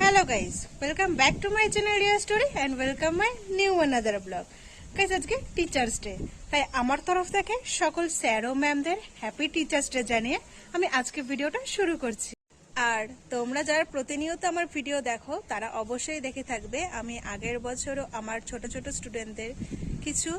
Hello guys welcome back to my channel Riya story and welcome my new another blog guys আজকে teachers day তাই আমার তরফ থেকে সকল স্যার ও ম্যামদের হ্যাপি টিচার্স ডে জানিয়ে আমি আজকে ভিডিওটা শুরু করছি। আর তোমরা যারা প্রতিনিয়ত আমার ভিডিও দেখো, তারা অবশ্যই দেখে থাকবে, আমি আগের বছরও আমার ছোট ছোট স্টুডেন্টদের কিছু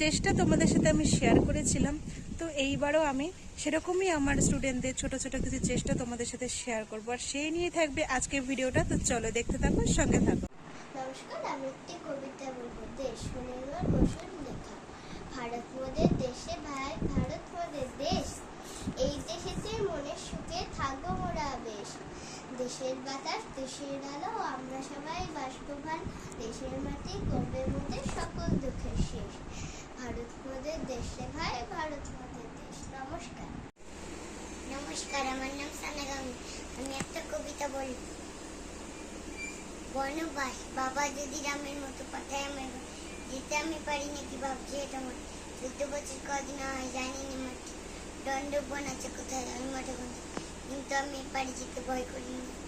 চেষ্টা তোমাদের সাথে আমি শেয়ার করেছিলাম। তো এইবারও আমি সেরকমই আমার স্টুডেন্টদের ছোট ছোট কিছু চেষ্টা তোমাদের সাথে শেয়ার করব। আর সেই নিয়ে থাকবে আজকের ভিডিওটা তো চলো দেখতে থাকো, সঙ্গে থাকো। নমস্কার, আমি একটি কবিতা বলব। দেশ সুনির্মল বসুর লেখা ভারত মোদের দেশে ভাই ভারত মোদের দেশ এই দেশেতে মনের সুখে থাকব মোরা বেশ দেশের বাতাস দেশের আলো, আমরা সবাই বাষ্পবান, দেশের মাটি করবে মোদের সকল দুঃখের শেষ। ভারত মোদের দেশে ভাই, ভারত মোদের দেশ। নমস্কার। নমস্কার, আমার নাম সানাগামী আমি একটা কবিতা বলব বনবাস বাবা যদি রামের মতো পাঠায় আমার যেতে আমি পারি নাকি ভাবছি এটা আমার? চোদ্দ বছর কদিন হয় জানি না মাঠে। দণ্ডবন আছে কোথায়? আমি মাঠে কিন্তু আমি পারি যেতে ভয় করি না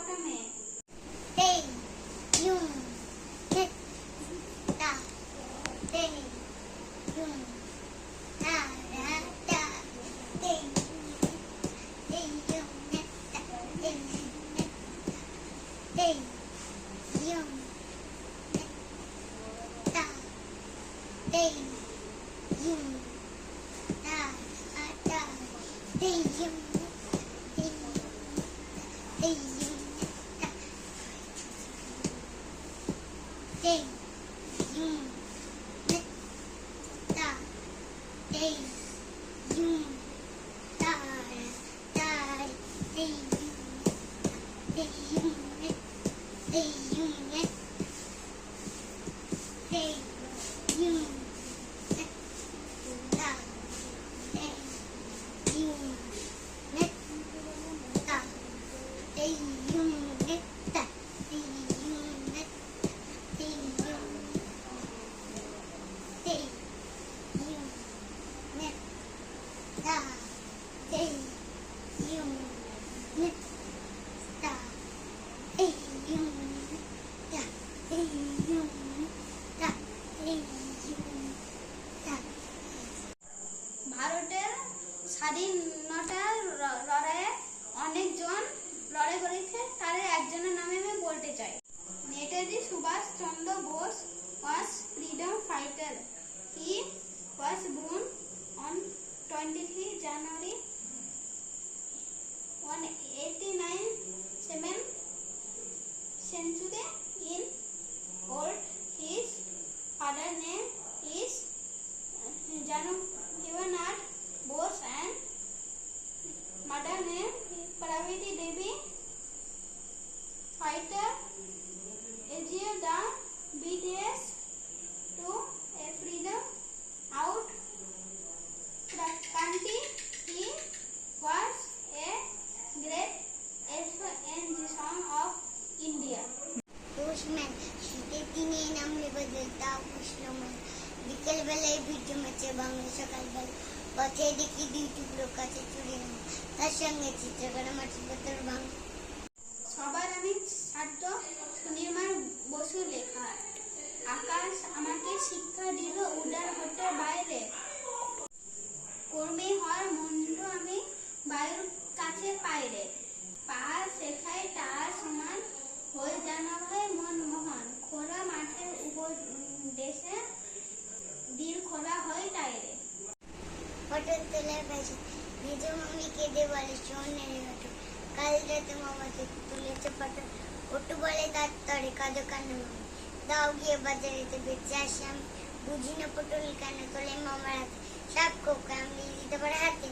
con đó mẹ. Tên Dung Thích Đà Tên Dung Đà Đà Đà Tên Tên Dung Nét Đà Tên Nét Tên Dung Nét Đà Tên Dung Đà Đà Tên hey, you, hey, Janu at Bose and mother name Parvati Devi. Fighter achieved the BTS to a freedom out the country. পথে দেখি টুকরো কাছে চুরি তার সঙ্গে মাটির বোতল ভাঙ সবার আমি ছাত্র সুনির্মার বসু লেখা। আকাশ আমাকে শিক্ষা দিল উদার বাইরে। কর্মী হওয়ার মন্ত্র আমি বায়ুর কাছে পাইরে। পাহাড় শেখায় তার সমান হয়ে জানা ভাই মনমোহন খোলা মাঠের উপর উম, দেশে দিল খোলা হয় তাইরে পটল তোলার পাশে নিজ মামি কেঁদে বলে সোনের ঘটো কাল রাতে মামাকে তুলেছে পটল ওটু বলে তার তরে কাঁদো কান্না মামা দাও গিয়ে বাজারেতে বেঁচে আসি আমি বুঝি না পটল কেন তোলে মামার হাতে সাপ খোকা আমি দিতে পারে হাতে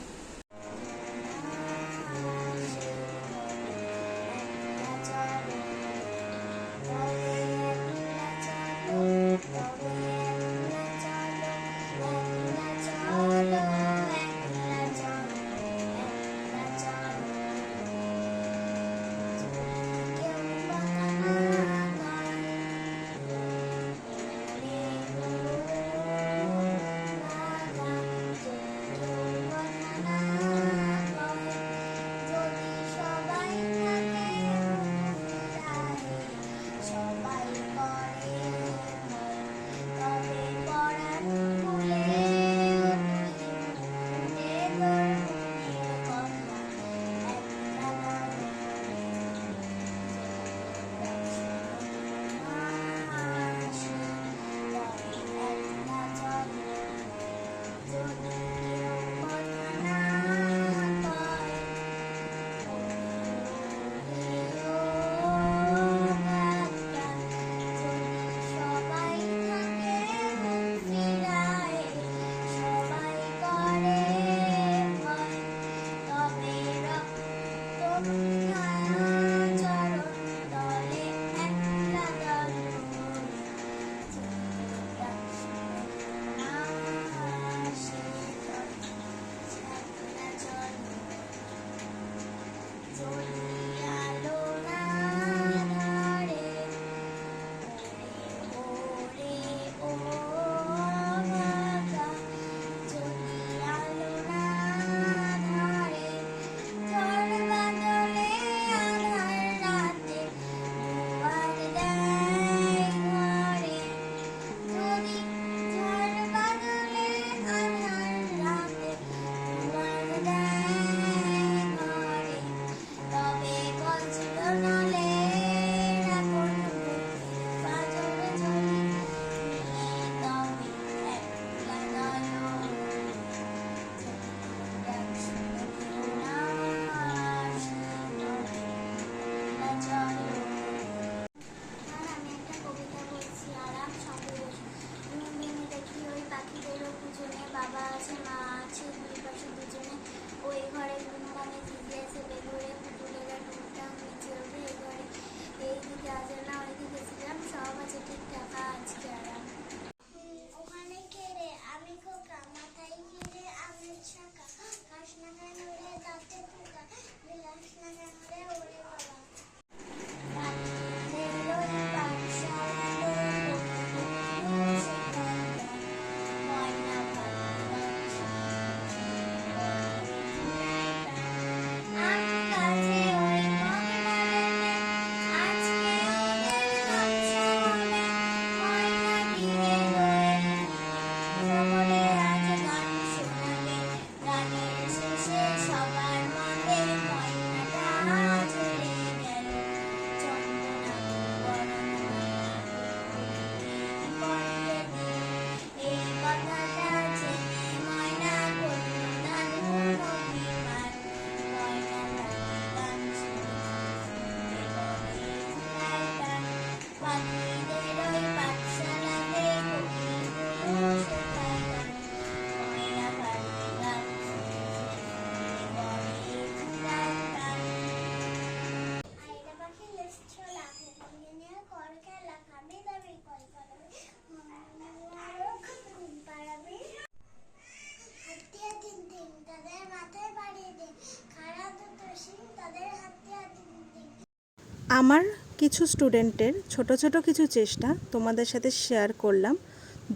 আমার কিছু স্টুডেন্টের ছোট ছোট কিছু চেষ্টা তোমাদের সাথে শেয়ার করলাম।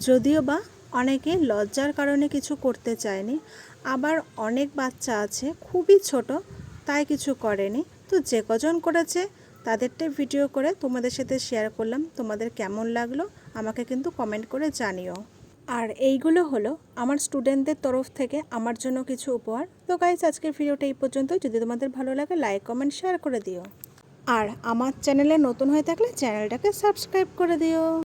যদিও বা অনেকে লজ্জার কারণে কিছু করতে চায়নি, আবার অনেক বাচ্চা আছে খুবই ছোট, তাই কিছু করেনি। তো যে কজন করেছে তাদেরটাই ভিডিও করে তোমাদের সাথে শেয়ার করলাম, তোমাদের কেমন লাগল আমাকে কিন্তু কমেন্ট করে জানিও। আর এইগুলো হলো আমার স্টুডেন্টদের তরফ থেকে আমার জন্য কিছু উপহার। তো গাইজ আজকের ভিডিওটা এই পর্যন্ত যদি তোমাদের ভালো লাগে লাইক কমেন্ট শেয়ার করে দিও। আর আমার চ্যানেলে নতুন হয়ে থাকলে চ্যানেলটাকে সাবস্ক্রাইব করে দিও।